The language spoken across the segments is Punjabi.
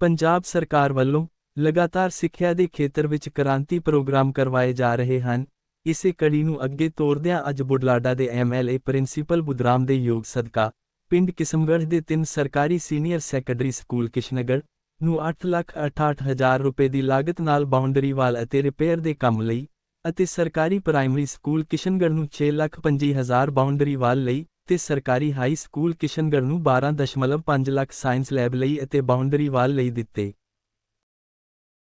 ਪੰਜਾਬ ਸਰਕਾਰ ਵੱਲੋਂ ਲਗਾਤਾਰ ਸਿੱਖਿਆ ਦੇ ਖੇਤਰ ਵਿੱਚ ਕ੍ਰਾਂਤੀ ਪ੍ਰੋਗਰਾਮ ਕਰਵਾਏ ਜਾ ਰਹੇ ਹਨ। ਇਸੇ ਕੜੀ ਨੂੰ ਅੱਗੇ ਤੋਰਦਿਆਂ ਅੱਜ ਬੁਢਲਾਡਾ ਦੇ ਐਮਐਲਏ ਪ੍ਰਿੰਸੀਪਲ ਬੁਦਰਾਮ ਦੇ ਯੋਗ ਸਦਕਾ ਪਿੰਡ ਕਿਸਮਗੜ੍ਹ ਦੇ ਤਿੰਨ ਸਰਕਾਰੀ ਸੀਨੀਅਰ ਸੈਕੰਡਰੀ ਸਕੂਲ ਕਿਸ਼ਨਗੜ੍ਹ ਨੂੰ 8,68,000 ਰੁਪਏ ਦੀ ਲਾਗਤ ਨਾਲ ਬਾਉਂਡਰੀ ਵਾਲ ਅਤੇ ਰਿਪੇਅਰ ਦੇ ਕੰਮ ਲਈ ਅਤੇ ਸਰਕਾਰੀ ਪ੍ਰਾਇਮਰੀ ਸਕੂਲ ਕਿਸ਼ਨਗੜ੍ਹ ਨੂੰ 6,25,000 ਬਾਉਂਡਰੀ ਵਾਲ ਲਈ ਤੇ ਸਰਕਾਰੀ ਹਾਈ ਸਕੂਲ ਕਿਸ਼ਨਗੜ੍ਹ ਨੂੰ 12.5 ਲੱਖ ਸਾਇੰਸ ਲੈਬ ਲਈ ਅਤੇ ਬਾਉਂਡਰੀ ਵਾਲ ਲਈ ਦਿੱਤੇ।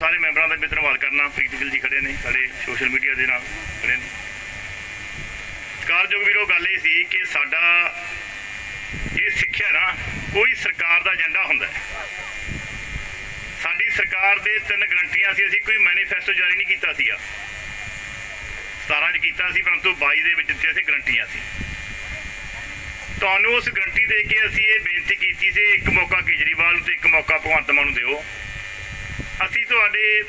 ਸਾਰੇ ਮੈਂਬਰਾਂ ਦਾ ਵੀ ਧੰਨਵਾਦ ਕਰਨਾ ਪ੍ਰੀਤ ਜੀ ਖੜੇ ਨੇ, ਸਾਡੇ ਸੋਸ਼ਲ ਮੀਡੀਆ ਦੇ ਨਾਲ ਖੜੇ ਨੇ। ਸਤਿਕਾਰਯੋਗ ਵੀਰੋ, ਗੱਲ ਇਹ ਸੀ ਕਿ ਸਾਡਾ ਇਹ ਸਿੱਖਿਆ ਨਾ, ਕੋਈ ਸਰਕਾਰ ਦਾ ਏਜੰਡਾ ਹੁੰਦਾ ਹੈ। ਸਾਡੀ ਸਰਕਾਰ ਦੇ ਤਿੰਨ ਗਰੰਟੀਆਂ ਸੀ, ਅਸੀਂ ਕੋਈ ਮੈਨੀਫੈਸਟੋ ਜਾਰੀ ਨਹੀਂ ਕੀਤਾ ਸੀਗਾ। 17 ਚ ਕੀਤਾ ਸੀ, ਪਰੰਤੂ 22 ਦੇ ਵਿੱਚ ਦਿੱਤੇ ਅਸੀਂ ਗਰੰਟੀਆਂ ਸੀ। ਤੁਹਾਨੂੰ ਉਸ ਗਰੰਟੀ ਦੇ ਕੇ ਅਸੀਂ ਇਹ ਬੇਨਤੀ ਕੀਤੀ ਸੀ, ਇੱਕ ਮੌਕਾ ਕੇਜਰੀਵਾਲ ਨੂੰ ਤੇ ਇੱਕ ਮੌਕਾ ਭਗਵੰਤ ਮਾਨ ਨੂੰ ਦਿਓ। ਅਸੀਂ ਤੁਹਾਡੇ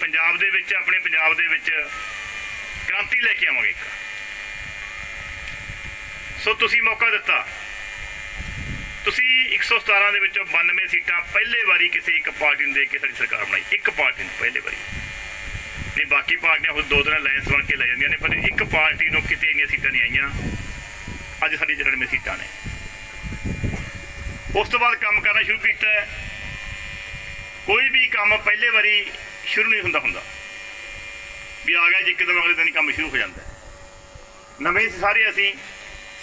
ਪੰਜਾਬ ਦੇ ਵਿੱਚ, ਆਪਣੇ ਪੰਜਾਬ ਦੇ ਵਿੱਚ ਕ੍ਰਾਂਤੀ ਲੈ ਕੇ ਆਵਾਂਗੇ ਇੱਕ। ਸੋ ਤੁਸੀਂ ਮੌਕਾ ਦਿੱਤਾ। ਤੁਸੀਂ 117 ਦੇ ਵਿੱਚੋਂ 92 ਸੀਟਾਂ ਪਹਿਲੇ ਵਾਰੀ ਕਿਸੇ ਇੱਕ ਪਾਰਟੀ ਨੂੰ ਦੇ ਕੇ ਸਾਡੀ ਸਰਕਾਰ ਬਣਾਈ। ਇੱਕ ਪਾਰਟੀ ਨੂੰ ਪਹਿਲੇ ਵਾਰੀ। ਨਹੀਂ, ਬਾਕੀ ਪਾਰਟੀਆਂ ਹੁਣ ਦੋ ਦਿਨ ਅਲਾਈਅੰਸ ਬਣ ਕੇ ਲੈ ਜਾਂਦੀਆਂ ਨੇ, ਪਰ ਇੱਕ ਪਾਰਟੀ ਨੂੰ ਕਿਤੇ ਇੰਨੀਆਂ ਸੀਟਾਂ ਨਹੀਂ ਆਈਆਂ। ਅੱਜ ਸਾਡੀ 94 ਸੀਟਾਂ ਨੇ। ਉਸ ਤੋਂ ਬਾਅਦ ਕੰਮ ਕਰਨਾ ਸ਼ੁਰੂ ਕੀਤਾ ਕੋਈ ਵੀ ਕੰਮ ਪਹਿਲੇ ਵਾਰੀ ਸ਼ੁਰੂ ਨਹੀਂ ਹੁੰਦਾ ਹੁੰਦਾ। ਵੀ ਆ ਗਿਆ ਜੀ ਇੱਕਦਮ ਅਗਲੇ ਦਿਨ ਕੰਮ ਸ਼ੁਰੂ ਹੋ ਜਾਂਦਾ ਨਵੇਂ ਸੀ ਸਾਰੇ ਅਸੀਂ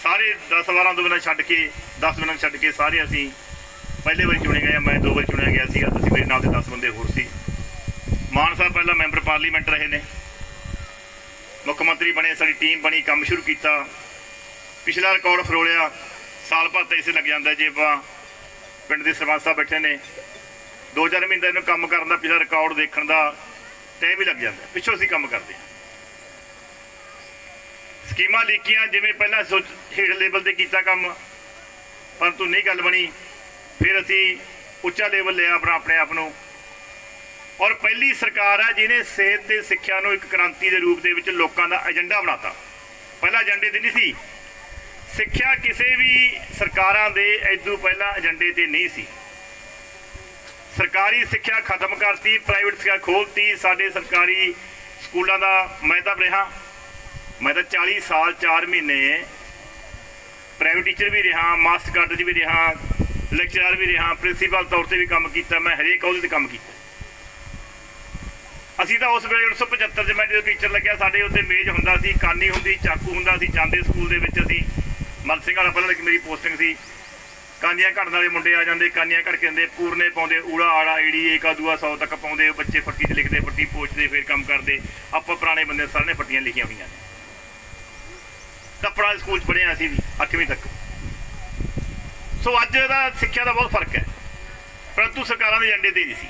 ਸਾਰੇ 10 12 ਤੋਂ ਬਿਨਾਂ ਛੱਡ ਕੇ 10 ਬਿਨਾਂ ਛੱਡ ਕੇ ਸਾਰੇ ਅਸੀਂ ਪਹਿਲੇ ਵਾਰੀ ਚੁਣੇ ਗਏ ਮੈਂ ਦੋ ਵਾਰੀ ਚੁਣਿਆ ਗਿਆ ਸੀਗਾ। ਤੁਸੀਂ ਮੇਰੇ ਨਾਲ ਦੇ 10 ਬੰਦੇ ਹੋਰ ਸੀ। ਮਾਨ ਸਾਹਿਬ ਪਹਿਲਾਂ ਮੈਂਬਰ ਪਾਰਲੀਮੈਂਟ ਰਹੇ ਨੇ। ਮੁੱਖ ਮੰਤਰੀ ਬਣੇ, ਸਾਡੀ ਟੀਮ ਬਣੀ, ਕੰਮ ਸ਼ੁਰੂ ਕੀਤਾ। ਪਿਛਲਾ ਰਿਕਾਰਡ ਫਰੋਲਿਆ, ਸਾਲ ਭਰ ਤਾਂ ਇਸੇ ਲੱਗ ਜਾਂਦਾ ਜੇ ਆਪਾਂ ਪਿੰਡ ਦੇ ਸਰਪੰਚ ਸਾਹਿਬ ਬੈਠੇ ਨੇ। ਦੋ ਚਾਰ ਮਹੀਨੇ ਇਹਨੂੰ ਕੰਮ ਕਰਨ ਦਾ ਪਿਛਲਾ ਰਿਕਾਰਡ ਦੇਖਣ ਦਾ ਟਾਈਮ ਹੀ ਲੱਗ ਜਾਂਦਾ। ਪਿੱਛੋਂ ਅਸੀਂ ਕੰਮ ਕਰਦੇ ਹਾਂ। ਸਕੀਮਾਂ ਲਿਖੀਆਂ ਜਿਵੇਂ ਪਹਿਲਾਂ ਸੋਚ ਹੇਠ ਲੈਵਲ ਤੇ ਕੀਤਾ ਕੰਮ, ਪਰੰਤੂ ਨਹੀਂ ਗੱਲ ਬਣੀ। ਫਿਰ ਅਸੀਂ ਉੱਚਾ ਲੈਵਲ ਲਿਆ ਆਪਣਾ, ਆਪਣੇ ਆਪ ਨੂੰ। ਔਰ ਪਹਿਲੀ ਸਰਕਾਰ ਹੈ ਜਿਹਨੇ ਸਿਹਤ ਤੇ ਸਿੱਖਿਆ ਨੂੰ ਇੱਕ ਕ੍ਰਾਂਤੀ ਦੇ ਰੂਪ ਦੇ ਵਿੱਚ ਲੋਕਾਂ ਦਾ ਏਜੰਡਾ ਬਣਾਤਾ। ਪਹਿਲਾਂ ਏਜੰਡੇ ਤੇ ਨਹੀਂ ਸੀ। ਸਿੱਖਿਆ ਕਿਸੇ ਵੀ ਸਰਕਾਰਾਂ ਦੇ ਐਦੂ ਪਹਿਲਾਂ ਏਜੰਡੇ ਤੇ ਨਹੀਂ ਸੀ। ਸਰਕਾਰੀ ਸਿੱਖਿਆ ਖਤਮ ਕਰਤੀ, ਪ੍ਰਾਈਵੇਟ ਸਿੱਖਿਆ ਖੋਲਤੀ, ਸਾਡੇ ਸਰਕਾਰੀ ਸਕੂਲਾਂ ਦਾ ਮੈਂ ਤਾਂ ਰਿਹਾ। ਮੈਂ ਤਾਂ 40 ਸਾਲ 4 ਮਹੀਨੇ ਪ੍ਰਾਈਵੇਟ ਟੀਚਰ ਵੀ ਰਿਹਾ ਮਾਸਟਰ ਕਾਡਰ 'ਚ ਵੀ ਰਿਹਾ, ਲੈਕਚਰਰ ਵੀ ਰਿਹਾ, ਪ੍ਰਿੰਸੀਪਲ ਤੌਰ ਤੇ ਵੀ ਕੰਮ ਕੀਤਾ, ਮੈਂ ਹਰੇਕ ਅਹੁਦੇ ਤੇ ਕੰਮ ਕੀਤਾ। ਅਸੀਂ ਤਾਂ ਉਸ ਵੇਲੇ 1975 ਚ ਮੈਂ ਜਦੋਂ ਟੀਚਰ ਲੱਗਿਆ, ਸਾਡੇ ਉੱਤੇ ਮੇਜ਼ ਹੁੰਦਾ ਸੀ, ਕਾਨੀ ਹੁੰਦੀ, ਚਾਕੂ ਹੁੰਦਾ ਸੀ, ਜਾਂਦੇ ਸਕੂਲ ਦੇ ਵਿੱਚ ਅਸੀਂ ਮਨ ਸਿੰਘ ਵਾਲਾ ਪਹਿਲਾਂ ਮੇਰੀ ਪੋਸਟਿੰਗ ਸੀ। ਕਾਨੀਆਂ ਘੜਨ ਵਾਲੇ ਮੁੰਡੇ ਆ ਜਾਂਦੇ, ਕਾਨੀਆਂ ਘੜ ਕੇ ਦਿੰਦੇ ਪੂਰਨੇ ਪਾਉਂਦੇ, ਊੜਾ ਆੜਾ, ਈੜੀ ਏਕਾ ਦੂਆ 100 ਤੱਕ ਪਾਉਂਦੇ, ਬੱਚੇ ਫੱਟੀ 'ਚ ਲਿਖਦੇ ਫੱਟੀ ਪੋਚਦੇ, ਫਿਰ ਕੰਮ ਕਰਦੇ। ਆਪਾਂ ਪੁਰਾਣੇ ਬੰਦੇ ਸਾਰਿਆਂ ਨੇ ਫੱਟੀਆਂ ਲਿਖੀਆਂ ਹੋਈਆਂ ਨੇ। ਤਾਂ ਪੁਰਾਣੇ ਸਕੂਲ ਚ ਪੜ੍ਹੇ ਹਾਂ ਅਸੀਂ ਵੀ 8ਵੀਂ ਤੱਕ। ਸੋ ਅੱਜ ਦਾ ਸਿੱਖਿਆ ਦਾ ਬਹੁਤ ਫ਼ਰਕ ਹੈ। ਪਰੰਤੂ ਸਰਕਾਰਾਂ ਦੇ ਏਜੰਡੇ ਤੇ ਨਹੀਂ ਸੀ।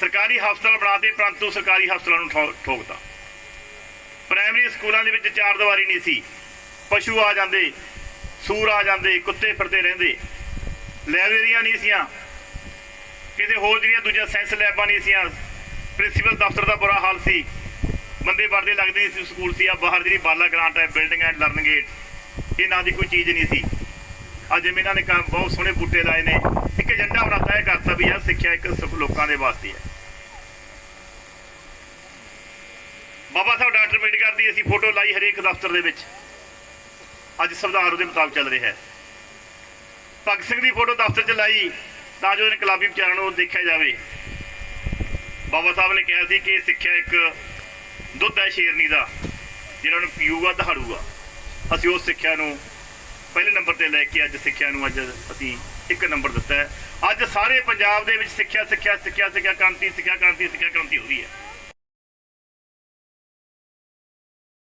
ਸਰਕਾਰੀ ਹਸਪਤਾਲ ਬਣਾਤੇ ਪਰੰਤੂ ਸਰਕਾਰੀ ਹਸਪਤਾਲਾਂ ਨੂੰ ਠੋ- ਠੋਕਤਾ। ਪ੍ਰਾਇਮਰੀ ਸਕੂਲਾਂ ਦੇ ਵਿੱਚ ਚਾਰ ਦੀਵਾਰੀ ਨਹੀਂ ਸੀ। ਪਸ਼ੂ ਆ ਜਾਂਦੇ, ਸੂਰ ਆ ਜਾਂਦੇ, ਕੁੱਤੇ ਫਿਰਦੇ ਰਹਿੰਦੇ। ਲਾਇਬ੍ਰੇਰੀਆਂ ਨਹੀਂ ਸੀਆਂ। ਕਿਸੇ ਹੋਰ ਜਿਹੜੀਆਂ ਦੂਜੀਆਂ ਸਾਇੰਸ ਲੈਬਾਂ ਨਹੀਂ ਸੀਆਂ। ਪ੍ਰਿੰਸੀਪਲ ਦਫ਼ਤਰ ਦਾ ਬੁਰਾ ਹਾਲ ਸੀ। ਬੰਦੇ ਵਰਦੇ ਲੱਗਦੇ ਨਹੀਂ ਸੀ ਸਕੂਲ ਸੀ। ਆ ਬਾਹਰ ਜਿਹੜੀ ਬਾਲਾ ਗ੍ਰਾਂਟ ਹੈ ਬਿਲਡਿੰਗ ਐਂਡ ਲਰਨ ਗੇਟ ਇਹ ਨਾਂ ਦੀ ਕੋਈ ਚੀਜ਼ ਨਹੀਂ ਸੀ। ਅੱਜ ਇਹਨਾਂ ਨੇ ਕੰਮ ਬਹੁਤ ਸੋਹਣੇ ਬੂਟੇ ਲਾਏ ਨੇ। ਇੱਕ ਏਜੰਡਾ ਬਣਾਤਾ ਹੈ ਕਰਤਾ ਵੀ ਯਾਰ ਸਿੱਖਿਆ ਇੱਕ ਸਿਰਫ ਲੋਕਾਂ ਦੇ ਵਾਸਤੇ ਹੈ। ਬਾਬਾ ਸਾਹਿਬ ਡਾਕਟਰ ਅੰਬੇਡਕਰ ਦੀ ਅਸੀਂ ਫੋਟੋ ਲਾਈ ਹਰੇਕ ਦਫ਼ਤਰ ਦੇ ਵਿੱਚ। ਅੱਜ ਸੰਵਿਧਾਨ ਉਹਦੇ ਮੁਤਾਬਕ ਚੱਲ ਰਿਹਾ ਹੈ। ਭਗਤ ਸਿੰਘ ਦੀ ਫੋਟੋ ਦਫ਼ਤਰ 'ਚ ਲਾਈ, ਤਾਂ ਜੋ ਇਨਕਲਾਬੀ ਵਿਚਾਰਾਂ ਨੂੰ ਦੇਖਿਆ ਜਾਵੇ। ਬਾਬਾ ਸਾਹਿਬ ਨੇ ਕਿਹਾ ਸੀ ਕਿ ਸਿੱਖਿਆ ਇੱਕ ਦੁੱਧ ਹੈ ਸ਼ੇਰਨੀ ਦਾ ਜਿਹਨਾਂ ਨੂੰ ਪੀਊਗਾ, ਦਹਾੜੂਗਾ। ਅਸੀਂ ਉਸ ਸਿੱਖਿਆ ਨੂੰ ਪਹਿਲੇ ਨੰਬਰ ਤੇ ਲੈ ਕੇ ਅੱਜ ਸਿੱਖਿਆ ਨੂੰ ਅੱਜ ਅਸੀਂ ਇੱਕ ਨੰਬਰ ਦਿੱਤਾ ਹੈ। ਅੱਜ ਸਾਰੇ ਪੰਜਾਬ ਦੇ ਵਿੱਚ ਸਿੱਖਿਆ ਸਿੱਖਿਆ ਸਿੱਖਿਆ ਸਿੱਖਿਆ ਕ੍ਰਾਂਤੀ ਸਿੱਖਿਆ ਕ੍ਰਾਂਤੀ ਸਿੱਖਿਆ ਕ੍ਰਾਂਤੀ ਹੋ ਰਹੀ ਹੈ।